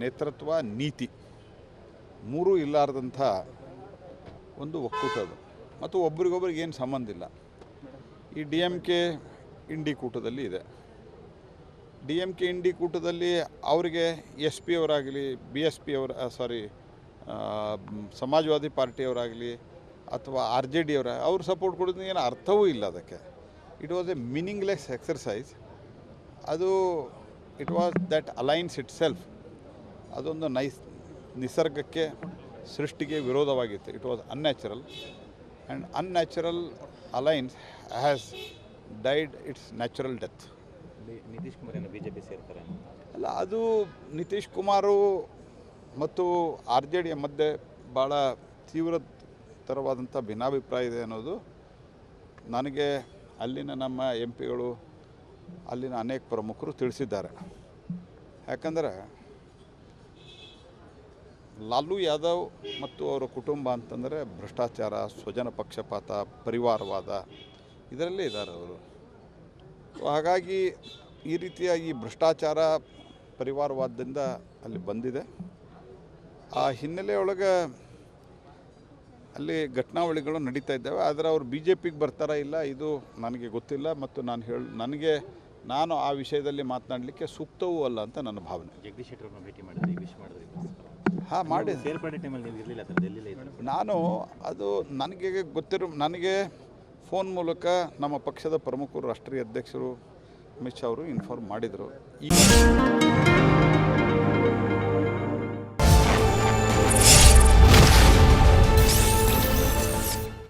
ನೇತೃತ್ವ ನೀತಿ ಮೂರೂ ಇಲ್ಲಾರ್ದಂಥ ಒಂದು ಒಕ್ಕೂಟ ಅದು. ಮತ್ತು ಒಬ್ರಿಗೊಬ್ರಿಗೆ ಏನು ಸಂಬಂಧ ಇಲ್ಲ. ಈ ಡಿ ಎಂ ಕೆ ಇಂಡಿ ಕೂಟದಲ್ಲಿ ಇದೆ. ಡಿ ಎಂ ಕೆ ಇಂಡಿ ಕೂಟದಲ್ಲಿ ಅವರಿಗೆ ಎಸ್ ಪಿ ಅವರಾಗಲಿ, ಬಿ ಎಸ್ ಪಿ ಅವರ, ಸಾರಿ ಸಮಾಜವಾದಿ ಪಾರ್ಟಿಯವರಾಗಲಿ ಅಥವಾ ಆರ್ ಜೆ ಡಿ ಅವರ, ಅವ್ರು ಸಪೋರ್ಟ್ ಕೊಡೋದು ಏನು ಅರ್ಥವೂ ಇಲ್ಲ ಅದಕ್ಕೆ. It was a meaningless exercise ಅದು it was that alliance it self ಅದೊಂದು ನೈಸ್ ನಿಸರ್ಗಕ್ಕೆ ಸೃಷ್ಟಿಗೆ ವಿರೋಧವಾಗಿತ್ತು. It was unnatural and unnatural alliance has died it's natural death Nitish Kumar ಏನು ಬಿ ಜೆ ಪಿ ಸೇರ್ತಾರೆ ಅಲ್ಲ ಅದು ನಿತೀಶ್ ಕುಮಾರು ಮತ್ತು ಆರ್ ಜೆ ಡಿಯ ಮಧ್ಯೆ ಭಾಳ ತೀವ್ರತರವಾದಂಥ ಭಿನ್ನಾಭಿಪ್ರಾಯ ಇದೆ ಅನ್ನೋದು ನನಗೆ ಅಲ್ಲಿನ ನಮ್ಮ ಎಂ ಪಿಗಳು ಅಲ್ಲಿನ ಅನೇಕ ಪ್ರಮುಖರು ತಿಳಿಸಿದ್ದಾರೆ. ಯಾಕಂದರೆ ಲಾಲು ಯಾದವ್ ಮತ್ತು ಅವರ ಕುಟುಂಬ ಅಂತಂದರೆ ಭ್ರಷ್ಟಾಚಾರ, ಸ್ವಜನ ಪಕ್ಷಪಾತ, ಪರಿವಾರವಾದ ಇದರಲ್ಲೇ ಇದ್ದಾರೆ ಅವರು. ಹಾಗಾಗಿ ಈ ರೀತಿಯ ಈ ಭ್ರಷ್ಟಾಚಾರ ಪರಿವಾರವಾದದಿಂದ ಅಲ್ಲಿ ಬಂದಿದೆ. ಆ ಹಿನ್ನೆಲೆಯೊಳಗೆ ಅಲ್ಲಿ ಘಟನಾವಳಿಗಳು ನಡೀತಾ ಇದ್ದಾವೆ. ಆದರೆ ಅವರು ಬಿ ಜೆ ಪಿಗೆ ಬರ್ತಾರಾ ಇಲ್ಲ, ಇದು ನನಗೆ ಗೊತ್ತಿಲ್ಲ ಮತ್ತು ನಾನು ಹೇಳಿ, ನನಗೆ, ನಾನು ಆ ವಿಷಯದಲ್ಲಿ ಮಾತನಾಡಲಿಕ್ಕೆ ಸೂಕ್ತವೂ ಅಲ್ಲ ಅಂತ ನನ್ನ ಭಾವನೆ. ಜಗದೀಶ್ ಶೆಟ್ಟರ್ ಭೇಟಿ ಭೇಟಿ ಮಾಡಿದ್ರಿ ವಿಶ್ ಮಾಡಿದ್ರಿ ಹಾಂ ಮಾಡಿ ಸೇರ್ಪಡೆ ಟೈಮಲ್ಲಿ ನೀವು ಇರಲಿಲ್ಲ ಸರ್ ಡೆಲ್ಲಿಲೇ ಇದ್ರು. ನಾನು ಅದು ನನಗೆ ಗೊತ್ತಿರೋ ನನಗೆ ಫೋನ್ ಮೂಲಕ ನಮ್ಮ ಪಕ್ಷದ ಪ್ರಮುಖರು ರಾಷ್ಟ್ರೀಯ ಅಧ್ಯಕ್ಷರು ಅಮಿತ್ ಶಾ ಅವರು ಇನ್ಫಾರ್ಮ್ ಮಾಡಿದರು. ಈ